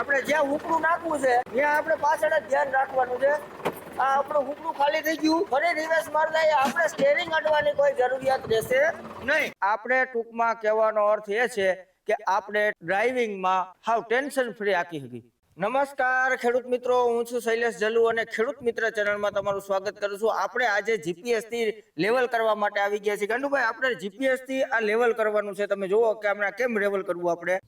આપણે જ્યાં હુકડું નાખવું છે, ત્યાં આપણે પાછળ જ ધ્યાન રાખવાનું છે. આ આપણું હુકડું ખાલી થઈ ગયું. ફરી રિવર્સ મારી આપણે સ્ટેરિંગ અડવાની કોઈ જરૂરિયાત રહેશે નહીં. આપણે ટૂંકમાં કહેવાનો અર્થ એ છે કે આપણે ડ્રાઇવિંગમાં હાવ ટેન્શન ફ્રી આખી હતી. નમસ્કાર, ખેડૂત મિત્રો. હું છું શૈલેષ જલુ અને ખેડૂત મિત્ર ચેનલમાં તમારું સ્વાગત કરું છું. આપણે આજે જીપીએસથી લેવલ કરવા માટે આવી ગયા છીએ. ગંડુભાઈ, આપણે જીપીએસથી આ લેવલ કરવાનું છે. તમે જુઓ કે હમણાં કેમ લેવલ કરવું આપણે?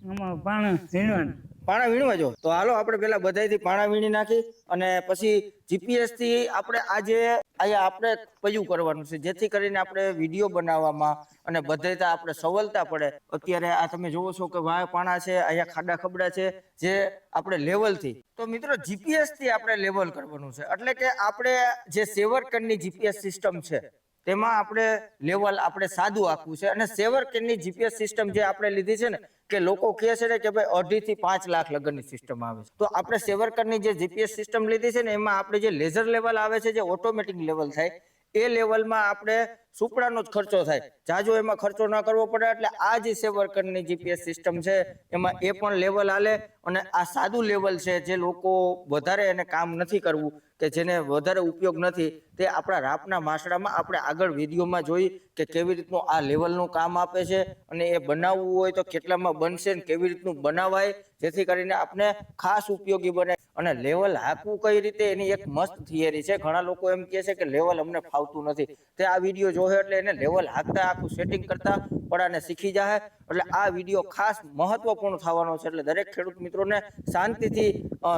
પાણી વીણવા જો. તો હાલો, આપણે પેલા બધાયથી પાણા વીણી નાખી અને પછી જીપીએસથી આપણે આજે અહીંયા આપણે પયું કરવાનું છે? જેથી કરીને આપણે વીડિયો બનાવવામાં અને બધાયતા આપણે સવલતા પડે. અત્યારે આ તમે જોવો છો કે વાય પાણા છે, અહીંયા ખાડા ખબડા છે, જે આપણે લેવલથી તો મિત્રો જીપીએસથી આપણે લેવલ કરવાનું છે. એટલે કે આપણે જે સેવરકરની જીપીએસ સિસ્ટમ છે તેમાં આપણે લેવલ આપણે સાદું આપવું છે અને સેવર કેનની જીપીએસ સિસ્ટમ જે આપણે લીધી છે ને, કે લોકો કહે છે ને કે ભાઈ અઢી થી પાંચ લાખ લગ્નની સિસ્ટમ આવે છે. તો આપણે સેવરકરની જે જીપીએસ સિસ્ટમ લીધી છે ને, એમાં આપણે જે લેઝર લેવલ આવે છે, જે ઓટોમેટિક લેવલ થાય, એ લેવલમાં આપણે સુપડાનો જ ખર્ચો થાય. જાજો એમાં ખર્ચો ન કરવો પડે એટલે આ જે સેવરકરની જીપીએસ સિસ્ટમ છે, એમાં એ પણ લેવલ હાલે અને આ સાદું લેવલ છે જે લોકો વધારે એને કામ નથી કરવું કે જેને વધારે ઉપયોગ નથી, તે આપણા રાપના માસડામાં આપણે આગળ વિડીયોમાં જોઈ કે કેવી રીતનું આ લેવલનું કામ આપે છે અને એ બનાવવું હોય તો કેટલામાં બનશે ને કેવી રીતનું બનાવાય, જેથી કરીને આપણે ખાસ ઉપયોગી બને. અને લેવલ હાંકવું કઈ રીતે એની એક મસ્ત થિયરી છે. ઘણા લોકો એમ કહે છે કે લેવલ અમને ફાવતું નથી. તે આ વીડિયો જોશે એટલે એને લેવલ હાંકતા આખું સેટિંગ કરતા પડાને શીખી જાય એટલે આ વીડિયો ખાસ મહત્વપૂર્ણ થવાનો છે. એટલે દરેક ખેડૂત મિત્રોને શાંતિથી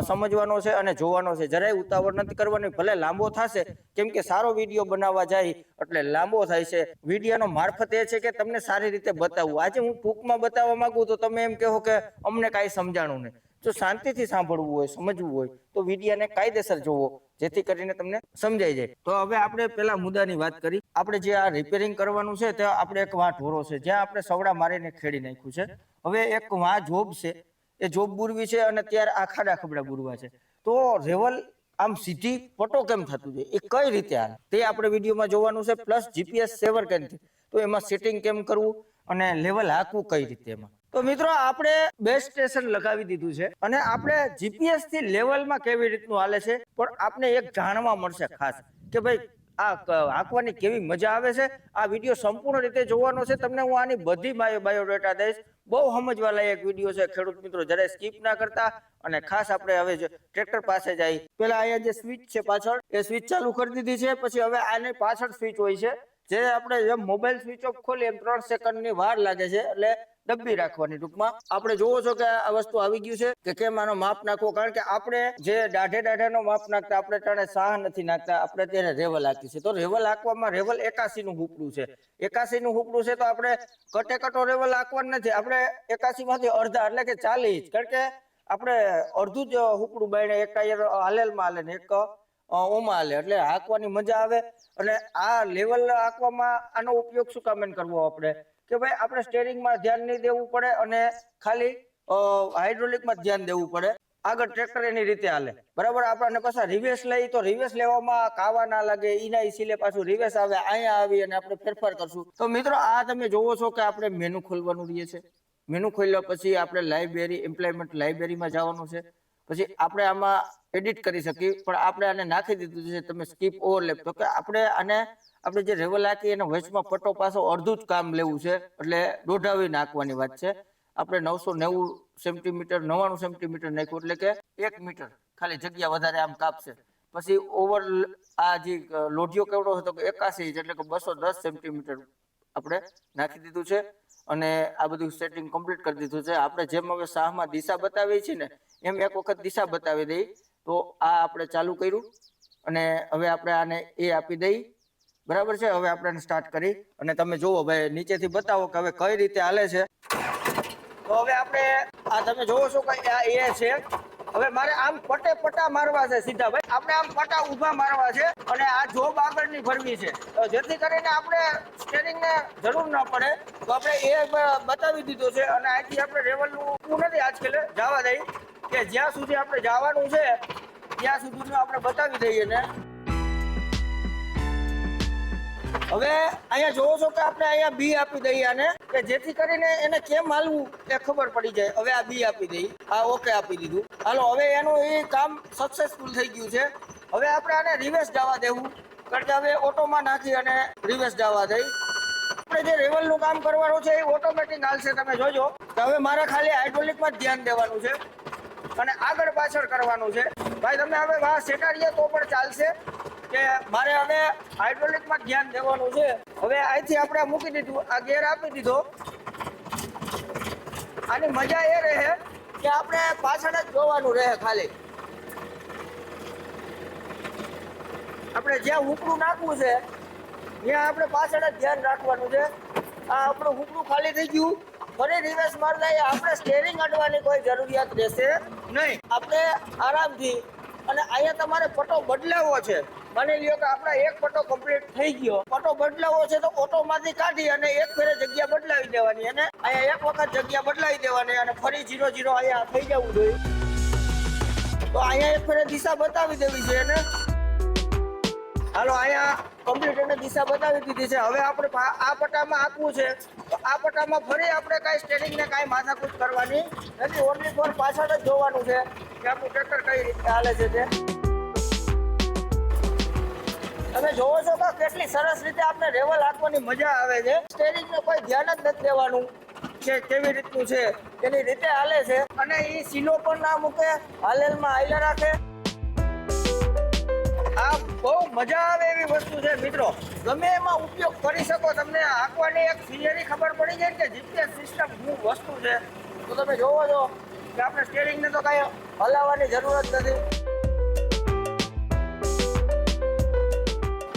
સમજવાનો છે અને જોવાનો છે. જરાય ઉતાવળ નથી કરવાની, ભલે લાંબો થશે, કેમ કે સારો વીડિયો બનાવવા જાય, એટલે લાંબો થાય છે. વિડીયાનો મારફત એ છે કે તમને સારી રીતે બતાવવું આજે હું ટૂંકમાં બતાવવા માંગુ તો તમે એમ કહો કે અમને કાંઈ સમજાણું નહીં. જો શાંતિથી સાંભળવું હોય, સમજવું હોય, તો વિડીયાને કાયદેસર જોવો, જેથી કરીને તમને સમજાઈ જાય. તો હવે આપણે પેલા મુદ્દાની વાત કરી. આપણે જે આ રિપેરિંગ કરવાનું છે તે આપણે એક વાં ઢોરો છે, જ્યાં આપણે સવડા મારીને ખેડી નાખ્યું છે. હવે એક વાં જોબ છે, એ જોબ બુરવી છે અને ત્યારે આ ખાડા ખબડા બુરવા છે. તો રેવલ આમ સીધી પટો કેમ થતું છે? એ કઈ રીતે હાલે? તે આપણે વિડીયોમાં જોવાનું છે પ્લસ જીપીએસ સેવર કેમથી તો એમાં સેટિંગ કેમ કરવું અને લેવલ હાંકવું કઈ રીતે એમાં? તો મિત્રો, આપણે બેઝ સ્ટેશન લગાવી દીધું છે અને આપણે જીપીએસથી લેવલમાં કેવી રીતનું હાલે છે? પણ આપણે એક જાણવા મળશે ખાસ કે ભાઈ આ આંકવાની કેવી મજા આવે છે? આ વીડિયો સંપૂર્ણ રીતે જોવાનો છે. તમને હું આની બધી બાયો બાયોડેટા દઈશ. બહુ સમજવા લાયક વીડિયો છે. ખેડૂત મિત્રો, જરાય સ્કીપ ના કરતા. અને ખાસ આપણે હવે ટ્રેક્ટર પાસે જઈ. પેલા અહીંયા જે સ્વિચ છે પાછળ, એ સ્વિચ ચાલુ કરી દીધી છે. પછી હવે આની પાછળ સ્વિચ હોય છે. જે આપણે જેમ મોબાઈલ સ્વિચ ઓફ ખોલીએ એમ ત્રણ સેકન્ડની વાર લાગે છે. એટલે દબ્બી રાખવાની ટૂંકમાં. આપણે જોવો છો કે આ વસ્તુ આવી ગયું છે કે કેમ આનો માપ નાખવો? કારણ કે આપણે જે દાઢે દાઢાનો માપ નાખતા, આપણે ટાણે સાહ નથી નાખતા, આપણે તેને રેવલ હાકી છે તો રેવલ હાંકવામાં રેવલ એકાસી નું હુપડું છે. એકાસી નું હુપડું છે તો આપણે કટે કટો રેવલ હાંકવાનું નથી. આપણે એકાસી માંથી અડધા, એટલે કે ચાલીસ. કારણ કે આપણે અડધું જ હુપડું બાઈને એક ટાયર હાલેલમાં હાલે ને એક ઓમાં હાલે. એટલે હાંકવાની મજા આવે. અને આ લેવલ હાંકવામાં આનો ઉપયોગ શું કામ કરવો આપણે? કે ભાઈ આપણે સ્ટેરિંગમાં ધ્યાન નહીં દેવું પડે અને ખાલી હાઇડ્રોલિકમાં ધ્યાન દેવું પડે. આગળ ટ્રેક્ટર એની રીતે હાલે. બરાબર? આપણને પાછા રિવેસ લઈ, તો રિવેસ લેવામાં કાવા ના લાગે એના ઈસીલે પાછું રિવેસ આવે, અહીંયા આવી અને આપણે ફેરફાર કરશું. તો મિત્રો, આ તમે જોવો છો કે આપણે મેનુ ખોલવાનું રહીએ છે. મેનુ ખોલ્યા પછી આપણે લાઇબ્રેરી એમ્પ્લોયમેન્ટ લાઇબ્રેરીમાં જવાનું છે. પછી આપણે આમાં એડિટ કરી શકીએ, પણ આપણે આને નાખી દીધું છે, તમે સ્કીપ ઓવરલેપ તો કે આપણે આને આપણે જે રેવલ હાકી એને વચમાં પટ્ટો પાછો અડધું જ કામ લેવું છે. એટલે દોઢાવી નાખવાની વાત છે. આપણે નવસો નેવું સેન્ટીમીટર નવ્વાણું સેન્ટીમીટર નાખ્યું એટલે કે એક મીટર ખાલી જગ્યા વધારે આમ કાપશે. પછી ઓવર આ જે લોઢિયો કેવડો હતો કે એકાસી ઇંચ એટલે કે બસો દસ સેન્ટીમીટર આપણે નાખી દીધું છે. અને આ બધું સેટિંગ કમ્પ્લીટ કરી દીધું છે. આપણે જેમ હવે શાહમાં દિશા બતાવી છે ને, એમ એક વખત દિશા બતાવી દઈ. તો આ આપણે ચાલુ કર્યું. અને હવે આપણે આને એ આપી દઈ. બરાબર છે? હવે આપણે સ્ટાર્ટ કરી અને તમે જુઓ ભાઈ, નીચેથી બતાવો કે હવે કઈ રીતે હાલે છે. તો હવે આપણે આ તમે જોવો છો કે આ એ છે. હવે મારે આમ પટે પટા મારવા છે સીધા ભાઈ. આપણે આમ પટા ઊભા મારવા છે અને આ જોબ આગળની ભરવી છે. જેથી કરીને આપણે સ્ટેરિંગને જરૂર ન પડે. તો આપણે એ બતાવી દીધો છે અને અહીંથી આપણે લેવલનું ઊભું નથી આજકાલ જવા દઈ. કે જ્યાં સુધી આપણે જવાનું છે, ત્યાં સુધીનું આપણે બતાવી દઈએ ને. હવે અહીંયા જોવો છો કે આપણે અહીંયા બી આપી દઈએ આને, કે જેથી કરીને એને કેમ હાલવું એ ખબર પડી જાય. હવે આ બી આપી દઈ આ ઓકે આપી દીધું. હાલો, હવે એનું એ કામ સક્સેસફુલ થઈ ગયું છે. હવે આપણે આને રિવેસ જવા દેવું. કારણ કે હવે ઓટોમાં નાખી અને રિવેસ જવા દઈ. આપણે જે રેવલનું કામ કરવાનું છે એ ઓટોમેટિક હાલશે, તમે જોજો. હવે મારે ખાલી હાઇડ્રોલિકમાં જ ધ્યાન દેવાનું છે. અને આગળ પાછળ કરવાનું છે. ભાઈ તમે હવે વાહ સેટાડીએ તો પણ ચાલશે. કે મારે હવે હાઇડ્રોલિકમાં જ ધ્યાન દેવાનું છે. હવે અહીંથી આપણે મૂકી દીધું, આ ગેર આપી દીધો. આની મજા એ રહે કે આપણે પાછળ જ જોવાનું રહે ખાલી. આપણે જ્યાં હુકડું નાખવું છે, ત્યાં આપણે પાછળ જ ધ્યાન રાખવાનું છે. આ આપણું હુકડું ખાલી થઈ ગયું. ફરી રિવર્સ મારી દઈએ આપણે સ્ટેરિંગ અડવાની કોઈ જરૂરિયાત રહેશે નહીં. આપણે આરામથી અને અહીંયા તમારે પટો બદલાવવો છે. માની લ્યો કે આપણે એક પટો કમ્પ્લીટ થઈ ગયો. પટો બદલાવો છે તો ઓટોમાંથી કાઢી અને એક ફેરે જગ્યા બદલાવી દેવાની. અને અહીંયા એક વખત જગ્યા બદલાવી દેવાની અને ફરી જીરો જીરો અહીંયા થઈ જવું જોઈએ. તો અહીંયા એક ફેરે દિશા બતાવી દેવી છે અને હાલો, અહીંયા કમ્પ્લીટ એને દિશા બતાવી દીધી છે. હવે આપણે આ પટામાં આપવું છે. તો આ પટામાં ફરી આપણે કાંઈ સ્ટેરિંગને કાંઈ માથાકૂટ કરવાની નથી. ઓનલી ફોર પાછળ જ જોવાનું છે કે આપણું ટ્રેક્ટર કઈ રીતે હાલે છે તે. તમે જોવો છો કે કેટલી સરસ રીતે આપણે રેવલ હાંકવાની મજા આવે છે. સ્ટેરિંગ ને કોઈ ધ્યાન જ નથી દેવાનું કે કેવી રીતનું છે એની રીતે હાલે છે. અને એ સીનો પણ ના મૂકે, હાલેલમાં હાલે રાખે. આ બહુ મજા આવે એવી વસ્તુ છે મિત્રો. ગમે એમાં ઉપયોગ કરી શકો, તમને આંકવાની એક થિયરી ખબર પડી જાય કે જીપીએસ સિસ્ટમ શું વસ્તુ છે. તો તમે જોવો છો કે આપણે સ્ટેરિંગને તો કાંઈ હલાવવાની જરૂર જ નથી.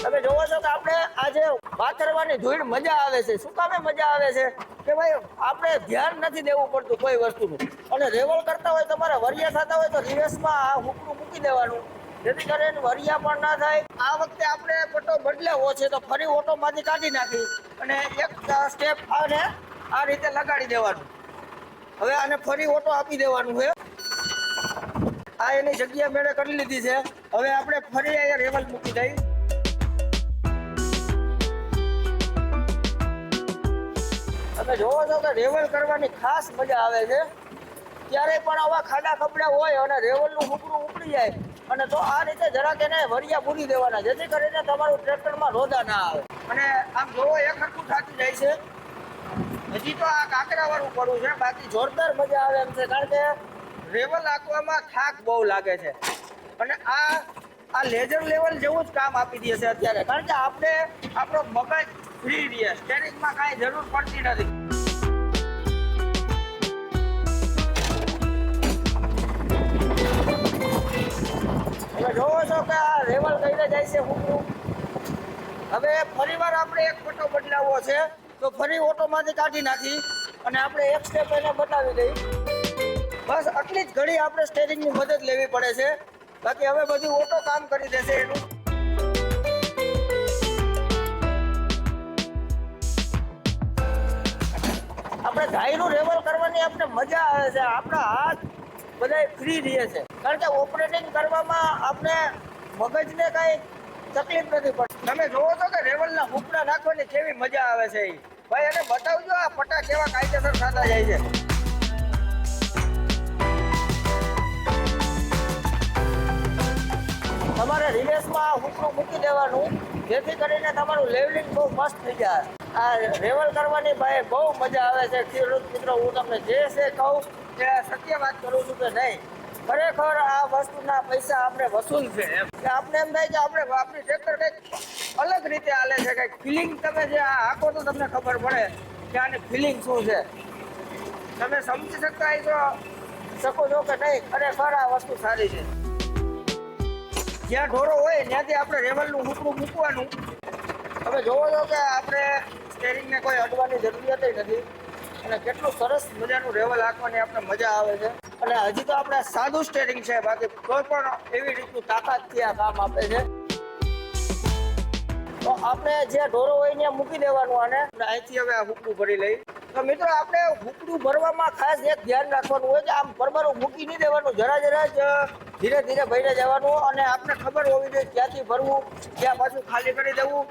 તમે જોવો છો કે આપણે આજે પાથરવાની ધૂળ મજા આવે છે. શું કામે મજા આવે છે? કે ભાઈ, આપણે ધ્યાન નથી દેવું પડતું કોઈ વસ્તુનું. અને રેવલ કરતા હોય, તમારે વરિયા થતા હોય તો રિવર્સમાં આ હુકનું મૂકી દેવાનું. જેથી કરીને વરિયા પણ ના થાય. આ વખતે આપણે પટ્ટો બદલાવો છે તો ફરી ઓટોમાંથી કાઢી નાખી અને એક સ્ટેપ આને આ રીતે લગાડી દેવાનું. હવે આને ફરી ઓટો આપી દેવાનું છે. આ એની જગ્યા મેળે કરી લીધી છે. હવે આપણે ફરી અહીંયા રેવલ મૂકી દઈ. તમે જોવો છો કે રેવલ કરવાની ખાસ મજા આવે છે. ત્યારે પણ આવા ખાડા ખપડા હોય અને રેવલનું હુકડું ઉપડી જાય અને તો આ રીતે જરાક એને વરિયા પૂરી દેવાના, જેથી કરીને તમારું ટ્રેક્ટરમાં રોદા ના આવે. અને આમ જોવો એક હરખું થતું જાય છે. હજી તો આ કાંકરાવાળું પડવું છે, બાકી જોરદાર મજા આવે એમ છે, કારણ કે રેવલ આંકવામાં થાક બહુ લાગે છે. અને આ આ લેઝર લેવલ જેવું જ કામ આપી દે છે અત્યારે, કારણ કે આપણે આપણો મગજ ફ્રી રહે સ્ટેરિંગમાં કાંઈ જરૂર પડતી નથી. જોવો કે રેવલ કઈને જાય છે હું હવે ફરીવાર આપણે એક પટ્ટો બદલાવવો છે. તો ફરી ઓટોમાંથી કાઢી નાખી અને આપણે એક સ્ટેપ એને બતાવી દઈ. બસ આટલી જ ઘડી આપણે સ્ટેરિંગની મદદ લેવી પડે છે. બાકી હવે બધું ઓટો કામ કરી દેશે એનું. આપણે ગાયનું રેવલ કરવાની આપણે મજા આવે છે. આપણા હાથ બધા ફ્રી રહે છે. કારણ કે ઓપરેટિંગ કરવામાં આપણે મગજને કાંઈ તકલીફ નથી પડતી. તમે જોવો છો કે રેવલના હુકડા નાખવાની કેવી મજા આવે છે. ભાઈ, એને બતાવજો, આ પટા કેવા કાયદેસર થતા જાય છે. તમારે રિલેસમાં હુકડું મૂકી દેવાનું, જેથી કરીને તમારું લેવલિંગ બહુ મસ્ત થઈ જાય. આ રેવલ કરવાની ભાઈ, બહુ મજા આવે છે. ખેડૂત મિત્રો, હું તમને જે છે કહું, તે સત્ય વાત કરું છું કે નહીં. ખરેખર આ વસ્તુના પૈસા આપણે વસૂલ છે કે આપણે એમ થાય કે આપણે આપણી ટ્રેક્ટર કંઈક અલગ રીતે હાલે છે, કંઈક ફિલિંગ તમે જે આ હાંકો તો તમને ખબર પડે કે આની ફિલિંગ શું છે. તમે સમજી શકતા છો શકો છો કે નહીં? ખરેખર આ વસ્તુ સારી છે. જ્યાં ઢોરો હોય ત્યાંથી આપણે રેવલનું હુકડું મૂકવાનું. તમે જોવો છો કે આપણે સ્ટેરિંગને કોઈ અડવાની જરૂરિયાત નથી. અને કેટલું સરસ મજાનું રેવલ હાંકવાની આપણે મજા આવે છે. અને હજી તો આપણે સાદું સ્ટેરિંગ છે. બાકી કોઈ પણ એવી રીતનું તાકાતથી આ કામ આપે છે. તો આપણે જે ઢોરો હોય ત્યાં મૂકી દેવાનું અને અહીંથી હવે આ હુકડું ભરી લઈ. તો મિત્રો, આપણે હુકડું ભરવામાં ખાસ એક ધ્યાન રાખવાનું હોય કે આમ ભરભરું મૂકી નહીં દેવાનું, જરા જરા જ ધીરે ધીરે ભરીને જવાનું. અને આપણે ખબર હોવી જોઈએ ક્યાંથી ભરવું, ક્યાં પાછું ખાલી કરી દેવું.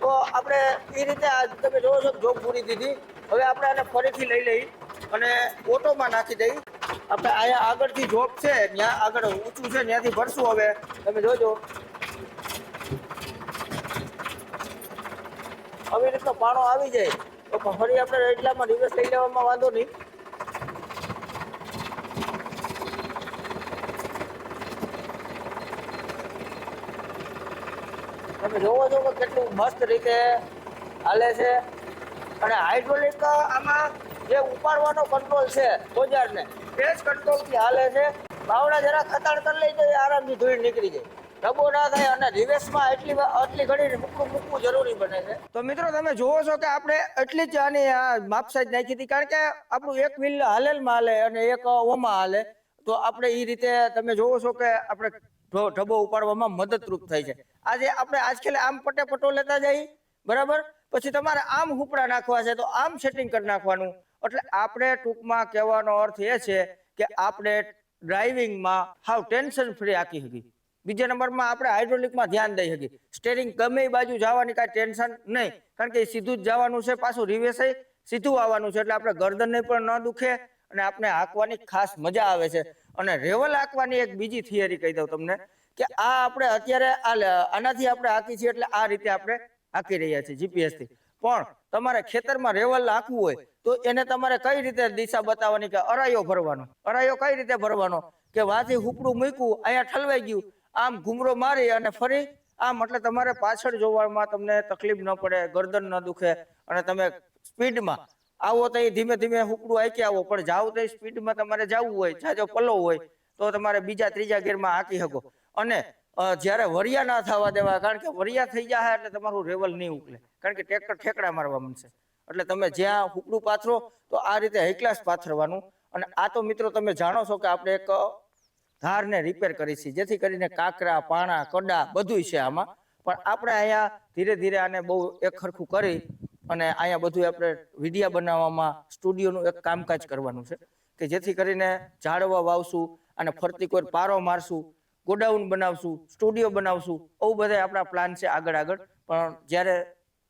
તો આપણે એ રીતે આ તમે જોવો છો જોબ પૂરી દીધી. હવે આપણે આને ફરીથી લઈ લઈ અને ઓટોમાં નાખી દઈ. આપણે અહીંયા આગળથી જોબ છે, ત્યાં આગળ ઊંચું છે, ત્યાંથી ભરશું હવે. તમે જોજો. આવી રીતનો પાણો આવી જાય. તો ફરી આપણે એટલામાં રિવર્સ લઈ લેવામાં વાંધો નહીં. તમે જોવો છો કે કેટલું મસ્ત રીતે હાલે છે. અને હાઇડ્રોલિક આમાં જે ઉપાડવાનો કંટ્રોલ છે ઓજારને એ જ કંટ્રોલથી હાલે છે. બાવડા જરા ખતાણ કરી લઈ જાય આરામથી ધૂળ નીકળી જાય. ડબો ના થાય અને રિવેસમાં એટલી આટલી ઘડી મૂકવું મૂકવું જરૂરી બને છે. તો મિત્રો તમે જોવો છો કે આપણે એટલી જ આની માપ સાઈઝ નાખી હતી, કારણ કે આપણું એક વ્હીલ હાલેલમાં હાલે અને એક ઓમાં હાલે. તો આપણે એ રીતે તમે જોવો છો કે આપણે ઢબો ઉપાડવામાં મદદરૂપ થાય છે. આજે આપણે આજકાલ આમ પટે પટો લેતા જઈએ. બરાબર? પછી તમારે આમ હુપડા નાખવા છે, તો આમ સેટિંગ કરી નાખવાનું. એટલે આપણે ટૂંકમાં કહેવાનો અર્થ એ છે કે આપણે ડ્રાઇવિંગમાં હાવ ટેન્શન ફ્રી આખી હતી બીજા નંબરમાં આપણે હાઇડ્રોલિકમાં ધ્યાન દઈ શકીએ. સ્ટેરિંગ ગમે એ બાજુ જવાની કાંઈ ટેન્શન નહીં. કારણ કે સીધું જ જવાનું છે, પાછું રિવેસ સીધું આવવાનું છે. એટલે આપણે ગરદનને પણ ન દુખે અને આપણે હાંકવાની ખાસ મજા આવે છે. અને રેવલ હાંકવાની એક બીજી થિયરી કહી દઉં તમને કે આ આપણે અત્યારે આનાથી આપણે હાંકી છીએ એટલે આ રીતે આપણે હાંકી રહ્યા છીએ જીપીએસથી. પણ તમારે ખેતરમાં રેવલ હાંકવું હોય તો એને તમારે કઈ રીતે દિશા બતાવવાની કે અરાયો ભરવાનો? અરાયો કઈ રીતે ભરવાનો? કે વાથી હુપડું મૂક્યું, અહીંયા ઠલવાઈ ગયું, આમ ઘૂમરો મારી અને ફરી આમ એટલે તમારે પાછળ જોવામાં તમને તકલીફ ન પડે, ગરદન ન દુખે અને તમે સ્પીડમાં આવો તો ધીમે ધીમે હુકડું આંકી આવો, પણ જાવ તો સ્પીડમાં તમારે જવું હોય, જાજો પલો હોય, તો તમારે બીજા ત્રીજા ગેરમાં આંકી શકો. અને જ્યારે વરિયા ના થવા દેવા, કારણ કે વરિયા થઈ જાય એટલે તમારું રેવલ નહીં ઉકલે. કારણ કે ટ્રેક્ટર ઠેકડા મારવા માંડશે. એટલે તમે જ્યાં હુકડું પાથરો, તો આ રીતે હાઈ ક્લાસ પાથરવાનું. અને આ તો મિત્રો તમે જાણો છો કે આપણે એક ધારને રિપેર કરી છે, જેથી કરીને કાકરા, પાણા, કડા બધું છે આમાં. પણ આપણે અહીંયા ધીરે ધીરે આને બહુ એક ખરખું કરી અને અહીંયા બધું આપણે વિડીયા બનાવવામાં, સ્ટુડિયોનું એક કામકાજ કરવાનું છે. કે જેથી કરીને ઝાડવા વાવશું અને ફરતી કોઈ પારો મારશું. ગોડાઉન બનાવશું, સ્ટુડિયો બનાવશું, આવું બધા આપણા પ્લાન છે આગળ આગળ. પણ જ્યારે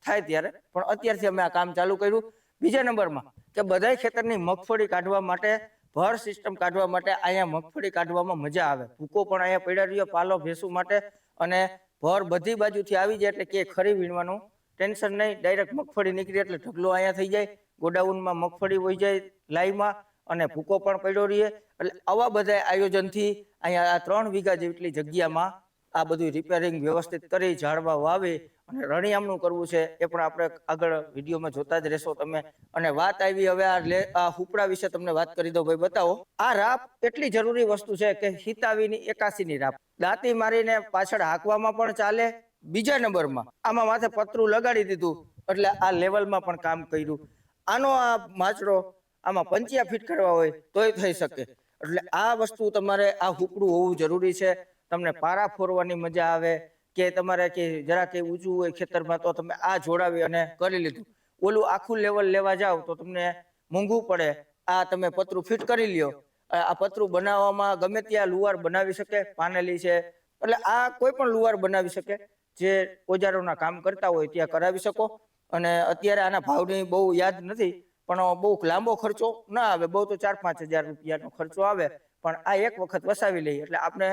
થાય ત્યારે, પણ અત્યારથી અમે આ કામ ચાલુ કર્યું. બીજા નંબરમાં કે બધાય ખેતરની મગફળી કાઢવા માટે, ભર સિસ્ટમ કાઢવા માટે અહીંયા મગફળી કાઢવામાં મજા આવે. ભૂકો પણ અહીંયા પડ્યા રહ્યો, પાલો ભેસું માટે. અને ભર બધી બાજુથી આવી જાય એટલે કે ખરી વીણવાનું ટેન્શન નહીં. ડાયરેક્ટ મગફળી નીકળી એટલે ઢગલો અહીંયા થઈ જાય. ગોડાઉનમાં મગફળી વહી જાય લાઈમાં અને ભૂકો પણ પડ્યો રહીએ. એટલે આવા બધા આયોજનથી અહીંયા આ ત્રણ વીઘા જેટલી જગ્યામાં આ બધું રિપેરિંગ વ્યવસ્થિત કરી, ઝાડવા વાવે અને રણિયામણું કરવું છે એ પણ આપણે આગળ વિડીયોમાં જોતા જ રહેશો તમે. અને વાત આવી હવે આ લે, આ હુપડા વિશે તમને વાત કરી દો ભાઈ, બતાવો. આ રાપ એટલી જરૂરી વસ્તુ છે કે હિતાવીની એકાસીની રાપ. દાંતી મારીને પાછળ હાંકવામાં પણ ચાલે, બીજા નંબરમાં આમાં માથે પતરું લગાડી દીધું એટલે આ લેવલમાં પણ કામ કર્યું. આનો આ માચડો આમાં પંચિયા ફીટ કરવા હોય તોય થઈ શકે. એટલે આ વસ્તુ તમારે આ હુકડું હોવું જરૂરી છે. તમને પારા ફોરવાની મજા આવે કે તમારે કે જરા કે ઊંચું હોય ખેતરમાં તો તમે આ જોડાવી અને કરી લીધું. ઓલું આખું લેવલ લેવા જાવ તો તમને મોંઘું પડે. આ તમે પતરું ફિટ કરી લ્યો. આ પતરું બનાવવામાં ગમે ત્યાં લુવાર બનાવી શકે, પાનેલી છે. એટલે આ કોઈ પણ લુવાર બનાવી શકે જે ઓજારોના કામ કરતા હોય ત્યાં કરાવી શકો. અને અત્યારે આના ભાવની બહુ યાદ નથી. પણ બહુ લાંબો ખર્ચો ના આવે. બહુ તો ચાર પાંચ હજાર રૂપિયાનો ખર્ચો આવે. પણ આ એક વખત વસાવી લઈએ. એટલે આપણે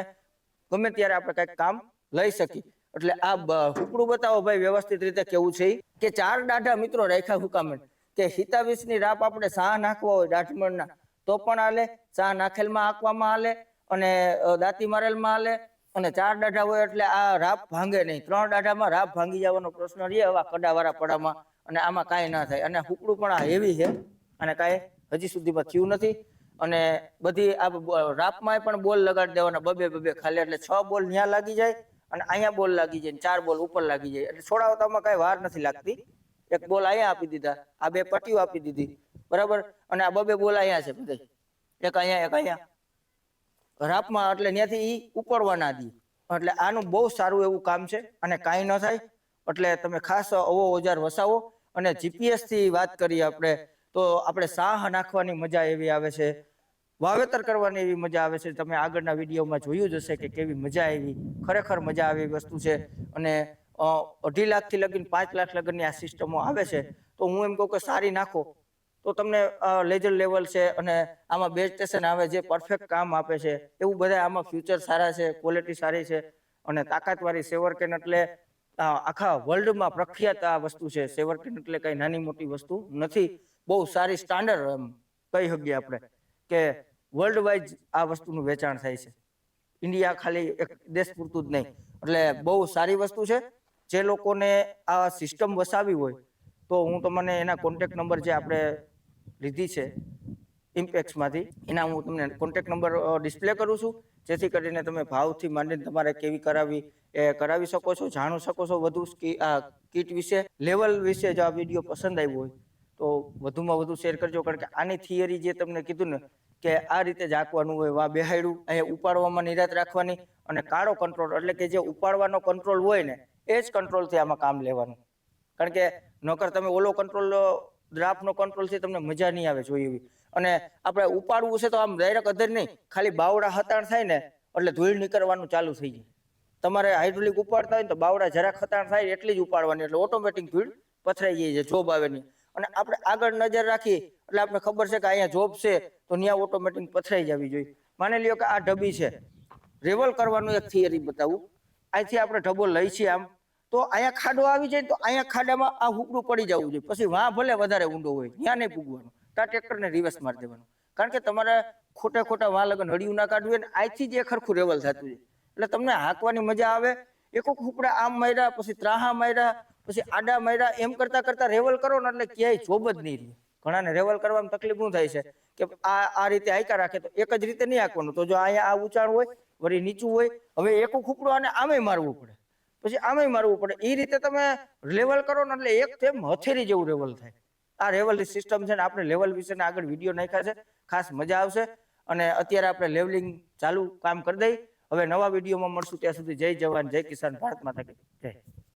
ગમે ત્યારે આપણે કંઈક કામ લઈ શકીએ. એટલે આ હુકડું બતાવો ભાઈ, વ્યવસ્થિત રીતે કેવું છે કે ચાર દાઢા મિત્રો રાખ્યા હુકામણ કે હિતાવીસની રાપ આપણે સાહ નાખવા હોય દાઢમણના, તો પણ હાલે. સાહ નાખેલમાં આંકવામાં હાલે અને દાંતી મારેલમાં હાલે. અને ચાર દાઢા હોય એટલે આ રાપ ભાંગે નહીં. ત્રણ દાઢામાં રાપ ભાંગી જવાનો પ્રશ્ન રહે આવા કડાવાળા પડામાં. અને આમાં કાંઈ ના થાય. અને હુકડું પણ આ હેવી છે. અને કાંઈ હજી સુધીમાં થયું નથી. અને બધી આ રાપમાં પણ બોલ લગાડી દેવાના બબે બબે ખાલી. એટલે છ બોલ ન્યા લાગી જાય અને અહીંયા બોલ લાગી જાય ચાર બોલ ઉપર લાગી જાય. એટલે છોડાવતામાં કાંઈ વાર નથી લાગતી. એક બોલ અહીંયા આપી દીધા. આ બે પટ્ટીઓ આપી દીધી. બરાબર? અને આ બબે બોલ અહીંયા છે બધા. એક અહીંયા એક અહીંયા. રાપમાં એટલે ત્યાંથી ઈ ઉપરવા ના દી. એટલે આનું બહુ સારું એવું કામ છે. અને કાંઈ ન થાય. એટલે તમે ખાસ અવો ઓજાર વસાવો. અને જીપીએસથી વાત કરીએ આપણે તો આપણે સાહ નાખવાની મજા એવી આવે છે. વાવેતર કરવાની એવી મજા આવે છે. તમે આગળના વિડીયોમાં જોયું જ હશે કે કેવી મજા આવી. ખરેખર મજા આવી વસ્તુ છે. અને અઢી લાખથી લગીને પાંચ લાખ લગનની આ સિસ્ટમો આવે છે. તો હું એમ કહું કે સારી નાખો. તો તમને લેજર લેવલ છે અને આમાં બેઝ સ્ટેશન આવે જે પરફેક્ટ કામ આપે છે. એવું બધા આમાં ફ્યુચર સારા છે ક્વોલિટી સારી છે અને તાકાતવાળી સેવર કેન એટલે આખા વર્લ્ડમાં પ્રખ્યાત આ વસ્તુ છે. સેવરટીન એટલે કઈ નાની મોટી વસ્તુ નથી. બહુ સારી સ્ટાન્ડર્ડ કહી શકીએ આપણે કે વર્લ્ડ વાઇઝ આ વસ્તુનું વેચાણ થાય છે. ઇન્ડિયા ખાલી એક દેશ પૂરતું જ નહીં. એટલે બહુ સારી વસ્તુ છે. જે લોકોને આ સિસ્ટમ વસાવી હોય તો હું તમને એના કોન્ટેક્ટ નંબર જે આપણે લીધી છે ઇમ્પેક્સમાંથી એના હું તમને કોન્ટેક્ટ નંબર ડિસ્પ્લે કરું છું. જેથી કરીને તમે ભાવથી માંડીને તમારે કેવી કરાવી, એ, કરાવી શકો છો, જાણી શકો છો વધુ આ, કીટ વિશે. લેવલ વિશે જો આ વીડિયો પસંદ આવ્યો હોય, તો વધુમાં વધુ શેર કરજો. કારણ કે આની થિયરી જે તમને કીધું ને, કે આ રીતે જાકવાનું હોય, વા બેહાડ્યું, અહીંયા ઉપાડવામાં નિરાત રાખવાની અને કાળો કંટ્રોલ એટલે કે જે ઉપાડવાનો કંટ્રોલ હોય ને, એ જ કંટ્રોલથી આમાં કામ લેવાનું. કારણ કે નકર તમે ઓલો કંટ્રોલ ડ્રાફ્ટનો કંટ્રોલથી તમને મજા નહીં આવે જોઈએ એવી. અને આપણે ઉપાડવું છે તો આમ ડાયરેક્ટ અધર નહીં, ખાલી બાવડા હતાણ થાય ને એટલે ધૂળ નીકળવાનું ચાલુ થઈ જાય. તમારે હાઇડ્રોલિક ઉપાડતા હોય તો બાવડા જરાક હતાણ થાય એટલી જ ઉપાડવાની, એટલે ઓટોમેટિક ધૂળ પથરાઈ જાય છે જોબ આવે નહીં. અને આપણે આગળ નજર રાખી એટલે આપણે ખબર છે કે અહીંયા જોબ છે તો ત્યાં ઓટોમેટિક પથરાઈ જવી જોઈએ. માની લ્યો કે આ ઢબી છે. રેવલ કરવાનું એક થિયરી બતાવું. અહીંથી આપણે ઢબો લઈ છીએ આમ. તો અહીંયા ખાડો આવી જાય તો અહીંયા ખાડામાં આ હુકડું પડી જવું જોઈએ. પછી વાં ભલે વધારે ઊંડો હોય ત્યાં નહીં પૂગવાનું ત્યાં ટ્રેક્ટરને રિવર્સ મારી દેવાનું. કારણ કે તમારે ખોટા ખોટા વાં લગન હળિયું ના કાઢવું હોય ને અહીંથી જ એ ખરખું રેવલ થતું છે એટલે તમને હાંકવાની મજા આવે. એક ખૂપડા આમ માર્યા, પછી ત્રાહા માર્યા, પછી આડા માર્યા, એમ કરતા કરતા રેવલ કરો ને એટલે ક્યાંય જોબ જ નહીં રહે. ઘણાને રેવલ કરવામાં તકલીફ શું થાય છે? કે આ આ રીતે આયકા રાખે તો એક જ રીતે નહીં હાંકવાનું. તો જો અહીંયા આ ઉંચાણ હોય, વળી નીચું હોય, હવે એક ખૂપડો આને આમે મારવું પડે. પછી આમે મારવું પડે. એ રીતે તમે લેવલ કરો ને એટલે એક તેમ હથેરી જેવું લેવલ થાય. આ લેવલની સિસ્ટમ છે ને આપણે લેવલ વિશે આગળ વીડિયો નાખ્યા છે. ખાસ મજા આવશે. અને અત્યારે આપણે લેવલિંગ ચાલુ કામ કરી દઈ. હવે નવા વિડીયોમાં મળશું ત્યાં સુધી જય જવાન, જય કિસાન, ભારત માતા જય.